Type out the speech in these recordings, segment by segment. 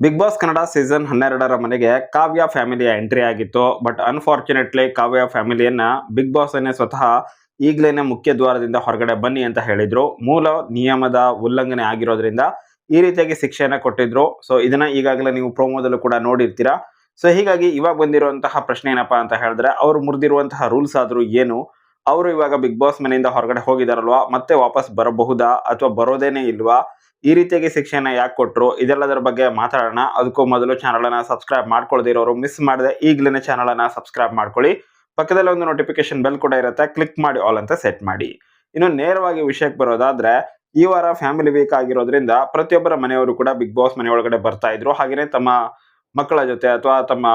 Big boss Kannada season ಹನ್ನೆರಡರ ಮನೆಗೆ ಕಾವ್ಯ ಫ್ಯಾಮಿಲಿಯ ಎಂಟ್ರಿ ಆಗಿತ್ತು. ಬಟ್ ಅನ್ಫಾರ್ಚುನೇಟ್ಲಿ ಕಾವ್ಯ ಫ್ಯಾಮಿಲಿಯನ್ನ ಬಿಗ್ ಬಾಸ್ ಅನ್ನೇ ಸ್ವತಃ ಈಗ್ಲೇನೆ ಮುಖ್ಯ ದ್ವಾರದಿಂದ ಹೊರಗಡೆ ಬನ್ನಿ ಅಂತ ಹೇಳಿದ್ರು. ಮೂಲ ನಿಯಮದ ಉಲ್ಲಂಘನೆ ಆಗಿರೋದ್ರಿಂದ ಈ ರೀತಿಯಾಗಿ ಶಿಕ್ಷೆಯನ್ನು ಕೊಟ್ಟಿದ್ರು. ಸೊ ಇದನ್ನ ಈಗಾಗಲೇ ನೀವು ಪ್ರೋಮೋದಲ್ಲೂ ಕೂಡ ನೋಡಿರ್ತೀರಾ. ಸೊ ಹೀಗಾಗಿ ಇವಾಗ ಬಂದಿರುವಂತಹ ಪ್ರಶ್ನೆ ಏನಪ್ಪಾ ಅಂತ ಹೇಳಿದ್ರೆ, ಅವ್ರು ಮುರಿದಿರುವಂತಹ ರೂಲ್ಸ್ ಆದ್ರೂ ಏನು? ಅವರು ಇವಾಗ ಬಿಗ್ ಬಾಸ್ ಮನೆಯಿಂದ ಹೊರಗಡೆ ಹೋಗಿದಾರಲ್ವಾ? ಮತ್ತೆ ವಾಪಸ್ ಬರಬಹುದಾ? ಅಥವಾ ಬರೋದೇನೇ ಇಲ್ವಾ? ಈ ರೀತಿಯಾಗಿ ಶಿಕ್ಷೆನ ಯಾಕೆ ಕೊಟ್ಟರು ಇದೆಲ್ಲದರ ಬಗ್ಗೆ ಮಾತಾಡೋಣ. ಅದಕ್ಕೂ ಮೊದಲು ಚಾನಲ್ ಅನ್ನ ಸಬ್ಸ್ಕ್ರೈಬ್ ಮಾಡ್ಕೊಳ್ದಿರೋರು ಮಿಸ್ ಮಾಡದೆ ಈಗಲೇ ಚಾನಲ್ ಅನ್ನ ಸಬ್ಸ್ಕ್ರೈಬ್ ಮಾಡ್ಕೊಳ್ಳಿ. ಪಕ್ಕದಲ್ಲಿ ಒಂದು ನೋಟಿಫಿಕೇಶನ್ ಬೆಲ್ ಕೂಡ ಇರುತ್ತೆ. ಕ್ಲಿಕ್ ಮಾಡಿ ಆಲ್ ಅಂತ ಸೆಟ್ ಮಾಡಿ. ಇನ್ನು ನೇರವಾಗಿ ವಿಷಯಕ್ಕೆ ಬರೋದಾದ್ರೆ, ಈ ವಾರ ಫ್ಯಾಮಿಲಿ ವೀಕ್ ಆಗಿರೋದ್ರಿಂದ ಪ್ರತಿಯೊಬ್ಬರ ಮನೆಯವರು ಕೂಡ ಬಿಗ್ ಬಾಸ್ ಮನೆ ಒಳಗಡೆ ಬರ್ತಾ ಇದ್ರು. ಹಾಗೆಯೇ ತಮ್ಮ ಮಕ್ಕಳ ಜೊತೆ ಅಥವಾ ತಮ್ಮ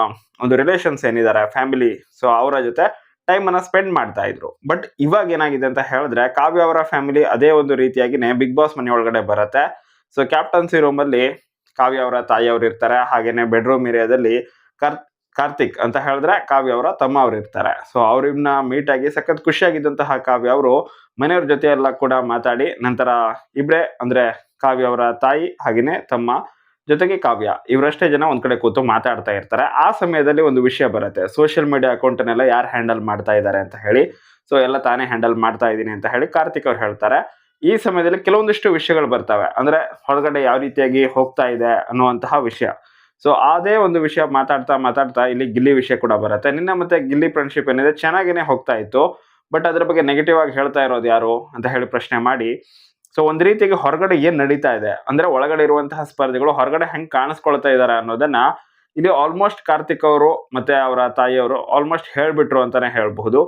ಒಂದು ರಿಲೇಷನ್ಸ್ ಏನಿದ್ದಾರೆ ಫ್ಯಾಮಿಲಿ ಸೊ ಅವರ ಜೊತೆ ಟೈಮ್ ಅನ್ನ ಸ್ಪೆಂಡ್ ಮಾಡ್ತಾ ಇದ್ರು. ಬಟ್ ಇವಾಗ ಏನಾಗಿದೆ ಅಂತ ಹೇಳಿದ್ರೆ, ಕಾವ್ಯ ಅವರ ಫ್ಯಾಮಿಲಿ ಅದೇ ಒಂದು ರೀತಿಯಾಗಿನೇ ಬಿಗ್ ಬಾಸ್ ಮನೆ ಒಳಗಡೆ ಬರುತ್ತೆ. ಸೊ ಕ್ಯಾಪ್ಟನ್ಸಿ ರೂಮ್ ಅಲ್ಲಿ ಕಾವ್ಯ ಅವರ ತಾಯಿಯವರು ಇರ್ತಾರೆ. ಹಾಗೇನೆ ಬೆಡ್ರೂಮ್ ಏರಿಯಾದಲ್ಲಿ ಕರ್, ಕಾರ್ತಿಕ್ ಅಂತ ಹೇಳಿದ್ರೆ ಕಾವ್ಯ ಅವರ ತಮ್ಮ ಅವ್ರು ಇರ್ತಾರೆ. ಸೊ ಅವ್ರನ್ನ ಮೀಟ್ ಆಗಿ ಸಖತ್ ಖುಷಿಯಾಗಿದ್ದಂತಹ ಕಾವ್ಯ ಅವರು ಮನೆಯವ್ರ ಜೊತೆ ಎಲ್ಲ ಕೂಡ ಮಾತಾಡಿ ನಂತರ ಇಬ್ರೆ ಅಂದ್ರೆ ಕಾವ್ಯ ಅವರ ತಾಯಿ ಹಾಗೇನೆ ತಮ್ಮ ಜೊತೆಗೆ ಕಾವ್ಯ, ಇವರಷ್ಟೇ ಜನ ಒಂದ್ ಕಡೆ ಕೂತು ಮಾತಾಡ್ತಾ ಇರ್ತಾರೆ. ಆ ಸಮಯದಲ್ಲಿ ಒಂದು ವಿಷಯ ಬರುತ್ತೆ. ಸೋಷಿಯಲ್ ಮೀಡಿಯಾ ಅಕೌಂಟನ್ನೆಲ್ಲ ಯಾರು ಹ್ಯಾಂಡಲ್ ಮಾಡ್ತಾ ಇದ್ದಾರೆ ಅಂತ ಹೇಳಿ. ಸೊ ಎಲ್ಲ ತಾನೇ ಹ್ಯಾಂಡಲ್ ಮಾಡ್ತಾ ಇದ್ದೀನಿ ಅಂತ ಹೇಳಿ ಕಾರ್ತಿಕ್ ಅವ್ರು ಹೇಳ್ತಾರೆ. ಈ ಸಮಯದಲ್ಲಿ ಕೆಲವೊಂದಿಷ್ಟು ವಿಷಯಗಳು ಬರ್ತವೆ. ಅಂದ್ರೆ ಹೊರಗಡೆ ಯಾವ ರೀತಿಯಾಗಿ ಹೋಗ್ತಾ ಇದೆ ಅನ್ನುವಂತಹ ವಿಷಯ. ಸೊ ಅದೇ ಒಂದು ವಿಷಯ ಮಾತಾಡ್ತಾ ಮಾತಾಡ್ತಾ ಇಲ್ಲಿ ಗಿಲ್ಲಿ ವಿಷಯ ಕೂಡ ಬರುತ್ತೆ. ನಿನ್ನೆ ಮತ್ತೆ ಗಿಲ್ಲಿ ಫ್ರೆಂಡ್ಶಿಪ್ ಏನಿದೆ? ಚೆನ್ನಾಗಿನೇ ಹೋಗ್ತಾ ಇತ್ತು. ಬಟ್ ಅದ್ರ ಬಗ್ಗೆ ನೆಗೆಟಿವ್ ಆಗಿ ಹೇಳ್ತಾ ಇರೋದು ಯಾರು ಅಂತ ಹೇಳಿ ಪ್ರಶ್ನೆ ಮಾಡಿ. ಸೊ ಒಂದ್ ರೀತಿಯಾಗಿ ಹೊರಗಡೆ ಏನ್ ನಡೀತಾ ಇದೆ? ಅಂದ್ರೆ ಒಳಗಡೆ ಇರುವಂತಹ ಸ್ಪರ್ಧಿಗಳು ಹೊರಗಡೆ ಹೆಂಗ್ ಕಾಣಿಸ್ಕೊಳ್ತಾ ಇದಾರೆ ಅನ್ನೋದನ್ನ ಇಲ್ಲಿ ಆಲ್ಮೋಸ್ಟ್ ಕಾರ್ತಿಕ್ ಅವರು ಮತ್ತೆ ಅವರ ತಾಯಿಯವರು ಆಲ್ಮೋಸ್ಟ್ ಹೇಳ್ಬಿಟ್ರು ಅಂತಾನೆ ಹೇಳ್ಬಹುದು.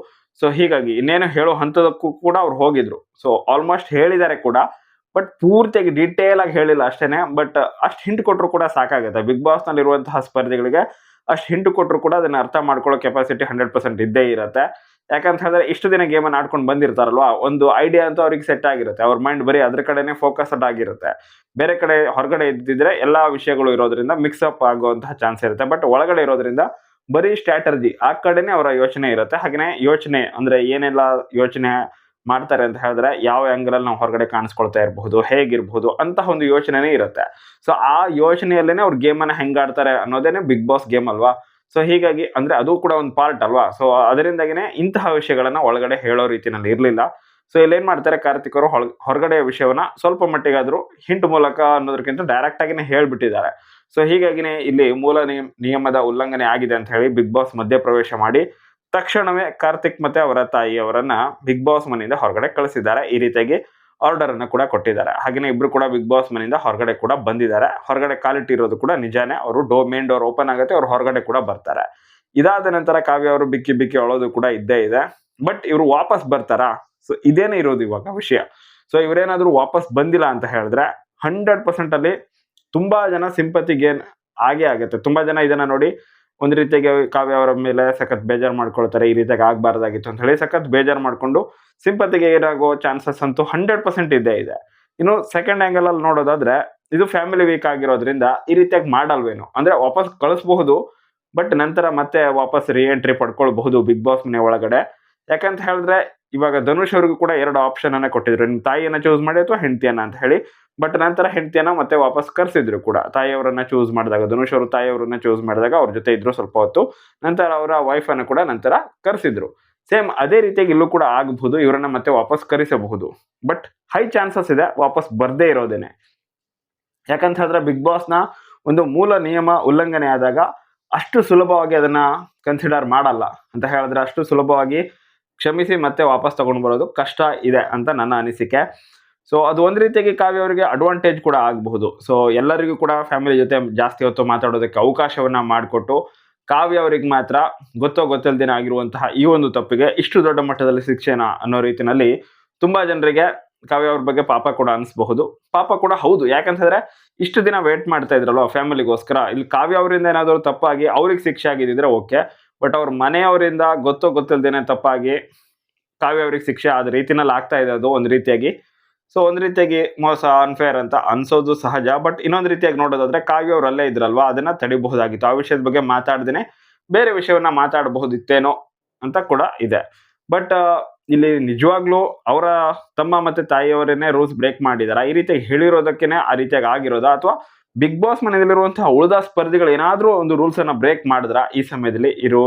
ಸೊ ಹೀಗಾಗಿ ಇನ್ನೇನು ಹೇಳೋ ಹಂತದಕ್ಕೂ ಕೂಡ ಅವ್ರು ಹೋಗಿದ್ರು. ಸೊ ಆಲ್ಮೋಸ್ಟ್ ಹೇಳಿದ್ದಾರೆ ಕೂಡ ಬಟ್ ಪೂರ್ತಿಯಾಗಿ ಡೀಟೇಲ್ ಆಗಿ ಹೇಳಿಲ್ಲ ಅಷ್ಟೇನೆ. ಬಟ್ ಅಷ್ಟು ಹಿಂಟ್ ಕೊಟ್ಟರು ಕೂಡ ಸಾಕಾಗುತ್ತೆ. ಬಿಗ್ ಬಾಸ್ನಲ್ಲಿ ಇರುವಂತಹ ಸ್ಪರ್ಧಿಗಳಿಗೆ ಅಷ್ಟು ಹಿಂಟ್ ಕೊಟ್ಟರು ಕೂಡ ಅದನ್ನ ಅರ್ಥ ಮಾಡ್ಕೊಳ್ಳೋ ಕೆಪಾಸಿಟಿ ಹಂಡ್ರೆಡ್ ಪರ್ಸೆಂಟ್ ಇದ್ದೇ ಇರುತ್ತೆ. ಯಾಕಂತ ಹೇಳಿದ್ರೆ ಇಷ್ಟು ದಿನ ಗೇಮನ್ನು ಆಡ್ಕೊಂಡು ಬಂದಿರ್ತಾರಲ್ವಾ? ಒಂದು ಐಡಿಯಾ ಅಂತ ಅವ್ರಿಗೆ ಸೆಟ್ ಆಗಿರುತ್ತೆ. ಅವ್ರ ಮೈಂಡ್ ಬರೀ ಅದ್ರ ಕಡೆನೆ ಫೋಕಸ್ಡ್ ಆಗಿರುತ್ತೆ. ಬೇರೆ ಕಡೆ ಹೊರಗಡೆ ಇದ್ದಿದ್ರೆ ಎಲ್ಲಾ ವಿಷಯಗಳು ಇರೋದ್ರಿಂದ ಮಿಕ್ಸ್ ಅಪ್ ಆಗುವಂತಹ ಚಾನ್ಸ್ ಇರುತ್ತೆ. ಬಟ್ ಒಳಗಡೆ ಇರೋದ್ರಿಂದ ಬರೀ ಸ್ಟ್ರಾಟರ್ಜಿ ಆ ಕಡೆನೆ ಅವರ ಯೋಚನೆ ಇರುತ್ತೆ. ಹಾಗೆಯೇ ಯೋಚನೆ ಅಂದ್ರೆ ಏನೆಲ್ಲ ಯೋಚನೆ ಮಾಡ್ತಾರೆ ಅಂತ ಹೇಳಿದ್ರೆ ಯಾವ ಆ್ಯಂಗಲಲ್ಲಿ ನಾವು ಹೊರಗಡೆ ಕಾಣಿಸ್ಕೊಳ್ತಾ ಇರಬಹುದು, ಹೇಗಿರಬಹುದು ಅಂತಹ ಒಂದು ಯೋಚನೆನೇ ಇರುತ್ತೆ. ಸೊ ಆ ಯೋಚನೆಯಲ್ಲೇನೆ ಅವ್ರು ಗೇಮನ್ನು ಹೆಂಗೆ ಹೆಂಗ್ ಆಡ್ತಾರೆ ಅನ್ನೋದೇನೆ ಬಿಗ್ ಬಾಸ್ ಗೇಮ್ ಅಲ್ವಾ? ಸೊ ಹೀಗಾಗಿ ಅಂದ್ರೆ ಅದು ಕೂಡ ಒಂದು ಪಾರ್ಟ್ ಅಲ್ವಾ? ಸೊ ಅದರಿಂದಾಗಿನೇ ಇಂತಹ ವಿಷಯಗಳನ್ನ ಒಳಗಡೆ ಹೇಳೋ ರೀತಿನಲ್ಲಿ ಇರಲಿಲ್ಲ. ಸೊ ಇಲ್ಲಿ ಏನ್ ಮಾಡ್ತಾರೆ ಕಾರ್ತಿಕರು? ಹೊರಗಡೆ ವಿಷಯವನ್ನ ಸ್ವಲ್ಪ ಮಟ್ಟಿಗಾದ್ರೂ ಹಿಂಟ್ ಮೂಲಕ ಅನ್ನೋದಕ್ಕಿಂತ ಡೈರೆಕ್ಟ್ ಆಗಿನೇ ಹೇಳ್ಬಿಟ್ಟಿದ್ದಾರೆ. ಸೊ ಹೀಗಾಗಿನೇ ಇಲ್ಲಿ ಮೂಲ ನಿಯಮ, ನಿಯಮದ ಉಲ್ಲಂಘನೆ ಆಗಿದೆ ಅಂತ ಹೇಳಿ ಬಿಗ್ ಬಾಸ್ ಮಧ್ಯ ಪ್ರವೇಶ ಮಾಡಿ ತಕ್ಷಣವೇ ಕಾರ್ತಿಕ್ ಮತ್ತೆ ಅವರ ತಾಯಿ ಅವರನ್ನ ಬಿಗ್ ಬಾಸ್ ಮನೆಯಿಂದ ಹೊರಗಡೆ ಕಳಿಸಿದ್ದಾರೆ. ಈ ರೀತಿಯಾಗಿ ಆರ್ಡರ್ ಅನ್ನು ಕೂಡ ಕೊಟ್ಟಿದ್ದಾರೆ. ಹಾಗೆಯೇ ಇಬ್ರು ಕೂಡ ಬಿಗ್ ಬಾಸ್ ಮನೆಯಿಂದ ಹೊರಗಡೆ ಕೂಡ ಬಂದಿದ್ದಾರೆ. ಹೊರಗಡೆ ಕಾಲಿಟ್ಟಿರೋದು ಕೂಡ ನಿಜಾನೇ ಅವರು ಡೋ ಮೇನ್ ಡೋರ್ ಓಪನ್ ಆಗುತ್ತೆ, ಅವ್ರು ಹೊರಗಡೆ ಕೂಡ ಬರ್ತಾರೆ. ಇದಾದ ನಂತರ ಕಾವ್ಯ ಅವರು ಬಿಕ್ಕಿ ಬಿಕ್ಕಿ ಅಳೋದು ಕೂಡ ಇದ್ದೇ ಇದೆ. ಬಟ್ ಇವರು ವಾಪಸ್ ಬರ್ತಾರಾ? ಸೊ ಇದೇನೇ ಇರೋದು ಇವಾಗ ವಿಷಯ. ಸೊ ಇವರೇನಾದ್ರೂ ವಾಪಸ್ ಬಂದಿಲ್ಲ ಅಂತ ಹೇಳಿದ್ರೆ ಹಂಡ್ರೆಡ್ ಪರ್ಸೆಂಟ್ ಅಲ್ಲಿ ತುಂಬಾ ಜನ ಸಿಂಪತಿ ಗೇನ್ ಆಗೇ ಆಗುತ್ತೆ. ತುಂಬಾ ಜನ ಇದನ್ನ ನೋಡಿ ಒಂದ್ ರೀತಿಯಾಗಿ ಕಾವ್ಯ ಅವರ ಮೇಲೆ ಸಖತ್ ಬೇಜಾರ್ ಮಾಡ್ಕೊಳ್ತಾರೆ, ಈ ರೀತಿಯಾಗಿ ಆಗ್ಬಾರ್ದಾಗಿತ್ತು ಅಂತ ಹೇಳಿ ಸಖತ್ ಬೇಜಾರ್ ಮಾಡ್ಕೊಂಡು ಸಿಂಪತಿಗೆ ಏರಾಗೋ ಚಾನ್ಸಸ್ ಅಂತೂ ಹಂಡ್ರೆಡ್ ಪರ್ಸೆಂಟ್ ಇದ್ದೇ ಇದೆ. ಇನ್ನು ಸೆಕೆಂಡ್ ಆಂಗಲ್ ಅಲ್ಲಿ ನೋಡೋದಾದ್ರೆ, ಇದು ಫ್ಯಾಮಿಲಿ ವೀಕ್ ಆಗಿರೋದ್ರಿಂದ ಈ ರೀತಿಯಾಗಿ ಮಾಡಲ್ವೇನು? ಅಂದ್ರೆ ವಾಪಸ್ ಕಳಿಸಬಹುದು ಬಟ್ ನಂತರ ಮತ್ತೆ ವಾಪಸ್ ರೀ ಎಂಟ್ರಿ ಪಡ್ಕೊಳ್ಬಹುದು ಬಿಗ್ ಬಾಸ್ ಮನೆ ಒಳಗಡೆ. ಯಾಕಂತ ಹೇಳಿದ್ರೆ ಇವಾಗ ಧನುಷ್ ಅವ್ರಿಗೂ ಕೂಡ ಎರಡು ಆಪ್ಷನ್ ಅನ್ನ ಕೊಟ್ಟಿದ್ರು. ನಿಮ್ಮ ತಾಯಿಯನ್ನ ಚೂಸ್ ಮಾಡಿ ಅಥವಾ ಹೆಂಡತಿಯನ್ನ ಅಂತ ಹೇಳಿ. ಬಟ್ ನಂತರ ಹೆಂಡತಿಯನ್ನ ಮತ್ತೆ ವಾಪಸ್ ಕರ್ಸಿದ್ರು ಕೂಡ. ತಾಯಿಯವರನ್ನ ಚೂಸ್ ಮಾಡಿದಾಗ, ಧನುಷ್ ಅವರು ತಾಯಿಯವರನ್ನ ಚೂಸ್ ಮಾಡಿದಾಗ ಅವ್ರ ಜೊತೆ ಇದ್ರು ಸ್ವಲ್ಪ ಹೊತ್ತು. ನಂತರ ಅವರ ವೈಫ್ ಅನ್ನು ಕೂಡ ನಂತರ ಕರೆಸಿದ್ರು. ಸೇಮ್ ಅದೇ ರೀತಿಯಾಗಿ ಇಲ್ಲೂ ಕೂಡ ಆಗಬಹುದು. ಇವರನ್ನ ಮತ್ತೆ ವಾಪಸ್ ಕರೆಸಬಹುದು. ಬಟ್ ಹೈ ಚಾನ್ಸಸ್ ಇದೆ ವಾಪಸ್ ಬರ್ದೇ ಇರೋದೇನೆ. ಯಾಕಂತ ಹೇಳಿದ್ರೆ ಬಿಗ್ ಬಾಸ್ನ ಒಂದು ಮೂಲ ನಿಯಮ ಉಲ್ಲಂಘನೆ ಆದಾಗ ಅಷ್ಟು ಸುಲಭವಾಗಿ ಅದನ್ನ ಕನ್ಸಿಡರ್ ಮಾಡಲ್ಲ. ಅಂತ ಹೇಳಿದ್ರೆ ಅಷ್ಟು ಸುಲಭವಾಗಿ ಕ್ಷಮಿಸಿ ಮತ್ತೆ ವಾಪಸ್ ತಗೊಂಡು ಬರೋದು ಕಷ್ಟ ಇದೆ ಅಂತ ನನ್ನ ಅನಿಸಿಕೆ. ಸೊ ಅದು ಒಂದು ರೀತಿಯಾಗಿ ಕಾವ್ಯ ಅವರಿಗೆ ಅಡ್ವಾಂಟೇಜ್ ಕೂಡ ಆಗಬಹುದು. ಸೊ ಎಲ್ಲರಿಗೂ ಕೂಡ ಫ್ಯಾಮಿಲಿ ಜೊತೆ ಜಾಸ್ತಿ ಹೊತ್ತು ಮಾತಾಡೋದಕ್ಕೆ ಅವಕಾಶವನ್ನ ಮಾಡಿಕೊಟ್ಟು ಕಾವ್ಯ ಅವರಿಗೆ ಮಾತ್ರ ಗೊತ್ತೋ ಗೊತ್ತಿಲ್ಲದೇನೆ ಆಗಿರುವಂತಹ ಈ ಒಂದು ತಪ್ಪಿಗೆ ಇಷ್ಟು ದೊಡ್ಡ ಮಟ್ಟದಲ್ಲಿ ಶಿಕ್ಷೆನ ಅನ್ನೋ ರೀತಿಯಲ್ಲಿ ತುಂಬಾ ಜನರಿಗೆ ಕಾವ್ಯ ಅವ್ರ ಬಗ್ಗೆ ಪಾಪ ಕೂಡ ಅನಿಸ್ಬಹುದು. ಪಾಪ ಕೂಡ ಹೌದು. ಯಾಕಂತಂದ್ರೆ ಇಷ್ಟು ದಿನ ವೇಟ್ ಮಾಡ್ತಾ ಇದ್ರಲ್ವ ಫ್ಯಾಮಿಲಿಗೋಸ್ಕರ ಇಲ್ಲಿ ಕಾವ್ಯ ಅವರಿಂದ ಏನಾದರೂ ತಪ್ಪಾಗಿ ಅವ್ರಿಗೆ ಶಿಕ್ಷೆ ಆಗಿದ್ದಿದ್ರೆ ಓಕೆ ಬಟ್ ಅವ್ರ ಮನೆಯವರಿಂದ ಗೊತ್ತೋ ಗೊತ್ತಿಲ್ಲದೇನೆ ತಪ್ಪಾಗಿ ಕಾವ್ಯ ಅವ್ರಿಗೆ ಶಿಕ್ಷೆ ಆದ ರೀತಿನಲ್ಲಿ ಆಗ್ತಾ ಇದೆ ಅದು ಒಂದು ರೀತಿಯಾಗಿ. ಸೊ ಒಂದು ರೀತಿಯಾಗಿ ಮೋಸ ಅನ್ಫೇರ್ ಅಂತ ಅನ್ಸೋದು ಸಹಜ. ಬಟ್ ಇನ್ನೊಂದು ರೀತಿಯಾಗಿ ನೋಡೋದಾದ್ರೆ ಕಾವ್ಯ ಅವರಲ್ಲೇ ಇದ್ರಲ್ವಾ? ಅದನ್ನ ತಡಿಬಹುದಾಗಿತ್ತು. ಆ ವಿಷಯದ ಬಗ್ಗೆ ಮಾತಾಡ್ದೇನೆ ಬೇರೆ ವಿಷಯವನ್ನ ಮಾತಾಡಬಹುದಿತ್ತೇನೋ ಅಂತ ಕೂಡ ಇದೆ. ಬಟ್ ಇಲ್ಲಿ ನಿಜವಾಗ್ಲೂ ಅವರ ತಮ್ಮ ಮತ್ತೆ ತಾಯಿಯವರೇನೆ ರೂಲ್ಸ್ ಬ್ರೇಕ್ ಮಾಡಿದಾರ. ಈ ರೀತಿಯಾಗಿ ಹೇಳಿರೋದಕ್ಕೇನೆ ಆ ರೀತಿಯಾಗಿ ಆಗಿರೋದಾ? ಅಥವಾ ಬಿಗ್ ಬಾಸ್ ಮನೆಯಲ್ಲಿರುವಂತಹ ಉಳಿದ ಸ್ಪರ್ಧಿಗಳು ಏನಾದರೂ ಒಂದು ರೂಲ್ಸ್ ಅನ್ನ ಬ್ರೇಕ್ ಮಾಡಿದ್ರ ಈ ಸಮಯದಲ್ಲಿ ಇರು.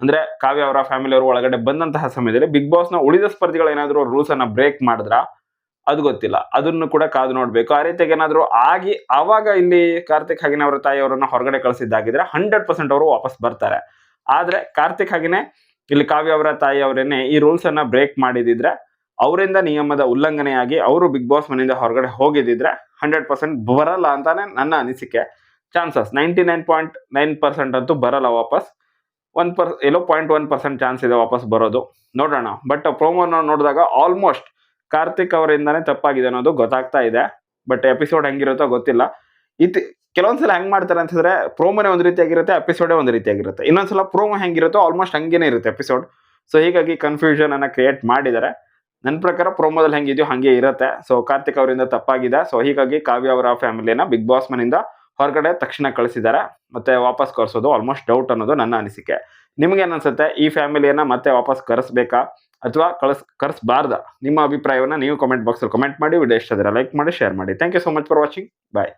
ಅಂದ್ರೆ ಕಾವ್ಯ ಅವರ ಫ್ಯಾಮಿಲಿ ಅವರು ಒಳಗಡೆ ಬಂದಂತಹ ಸಮಯದಲ್ಲಿ ಬಿಗ್ ಬಾಸ್ನ ಉಳಿದ ಸ್ಪರ್ಧಿಗಳು ಏನಾದರೂ ರೂಲ್ಸ್ ಅನ್ನ ಬ್ರೇಕ್ ಮಾಡಿದ್ರ ಅದು ಗೊತ್ತಿಲ್ಲ. ಅದನ್ನು ಕೂಡ ಕಾದು ನೋಡಬೇಕು. ಆ ರೀತಿಯಾಗಿ ಏನಾದರೂ ಆಗಿ ಆವಾಗ ಇಲ್ಲಿ ಕಾರ್ತಿಕ್ ಹಾಗಿನ ಅವರ ತಾಯಿಯವರನ್ನ ಹೊರಗಡೆ ಕಳಿಸಿದ್ದಾಗಿದ್ರೆ ಹಂಡ್ರೆಡ್ ಪರ್ಸೆಂಟ್ ಅವರು ವಾಪಸ್ ಬರ್ತಾರೆ. ಆದ್ರೆ ಕಾರ್ತಿಕ್ ಹಾಗಿನೇ ಇಲ್ಲಿ ಕಾವ್ಯ ಅವರ ತಾಯಿಯವರೇನೆ ಈ ರೂಲ್ಸ್ ಅನ್ನ ಬ್ರೇಕ್ ಮಾಡಿದಿದ್ರೆ ಅವರಿಂದ ನಿಯಮದ ಉಲ್ಲಂಘನೆಯಾಗಿ ಅವರು ಬಿಗ್ ಬಾಸ್ ಮನೆಯಿಂದ ಹೊರಗಡೆ ಹೋಗಿದ್ದಿದ್ರೆ ಹಂಡ್ರೆಡ್ ಪರ್ಸೆಂಟ್ ಬರಲ್ಲ ಅಂತಾನೆ ನನ್ನ ಅನಿಸಿಕೆ. Chances ninety nine point nine percent ಅಂತೂ ಬರಲ್ಲ ವಾಪಸ್. ಒನ್ ಪರ್ ಎಲ್ಲೋ ಪಾಯಿಂಟ್ ಒನ್ ಪರ್ಸೆಂಟ್ ಚಾನ್ಸ್ ಇದೆ ವಾಪಸ್ ಬರೋದು. ನೋಡೋಣ. ಬಟ್ ಪ್ರೋಮೋನ ನೋಡಿದಾಗ ಆಲ್ಮೋಸ್ಟ್ ಕಾರ್ತಿಕ್ ಅವರಿಂದಾನೇ ತಪ್ಪಾಗಿದೆ ಅನ್ನೋದು ಗೊತ್ತಾಗ್ತಾ ಇದೆ. ಬಟ್ ಎಪಿಸೋಡ್ ಹೆಂಗಿರುತ್ತೋ ಗೊತ್ತಿಲ್ಲ. ಇತ್, ಕೆಲವೊಂದ್ಸಲ ಹೆಂಗ್ ಮಾಡ್ತಾರೆ ಅಂತಂದ್ರೆ ಪ್ರೋಮೋನೇ ಒಂದು ರೀತಿಯಾಗಿರುತ್ತೆ ಎಪಿಸೋಡೇ ಒಂದು ರೀತಿಯಾಗಿರುತ್ತೆ. ಇನ್ನೊಂದ್ಸಲ ಪ್ರೋಮೋ ಹೆಂಗಿರುತ್ತೋ ಆಲ್ಮೋಸ್ಟ್ ಹಂಗೇನೆ ಇರುತ್ತೆ ಎಪಿಸೋಡ್ ಸೊ ಹೀಗಾಗಿ ಕನ್ಫ್ಯೂಷನ್ ಅನ್ನ ಕ್ರಿಯೇಟ್ ಮಾಡಿದ್ದಾರೆ. ನನ್ನ ಪ್ರಕಾರ ಪ್ರೋಮೋದಲ್ಲಿ ಹೆಂಗಿದೆಯೋ ಹಾಗೆ ಇರುತ್ತೆ. ಸೊ ಕಾರ್ತಿಕ್ ಅವರಿಂದ ತಪ್ಪಾಗಿದೆ. ಸೊ ಹೀಗಾಗಿ ಕಾವ್ಯ ಅವರ ಫ್ಯಾಮಿಲಿಯನ್ನ ಬಿಗ್ ಬಾಸ್ ಮನೆಯಿಂದ ಹೊರಗಡೆ ತಕ್ಷಣ ಕಳಿಸಿದ್ದಾರೆ. ಮತ್ತೆ ವಾಪಸ್ ಕರೆಸೋದು ಆಲ್ಮೋಸ್ಟ್ ಡೌಟ್ ಅನ್ನೋದು ನನ್ನ ಅನಿಸಿಕೆ. ನಿಮ್ಗೆ ಅನ್ಸುತ್ತೆ ಈ ಫ್ಯಾಮಿಲಿಯನ್ನ ಮತ್ತೆ ವಾಪಸ್ ಕರೆಸ್ಬೇಕಾ? ಅಥವಾ ಕಳಿಸ್, ಕರೆಸ್ಬಾರ್ದ? ನಿಮ್ಮ ಅಭಿಪ್ರಾಯವನ್ನು ನೀವು ಕಮೆಂಟ್ ಬಾಕ್ಸಲ್ಲಿ ಕಮೆಂಟ್ ಮಾಡಿ ವಿಡಿಯೋ ಇಷ್ಟ ಲೈಕ್ ಮಾಡಿ ಶೇರ್ ಮಾಡಿ. Thank you so much for watching bye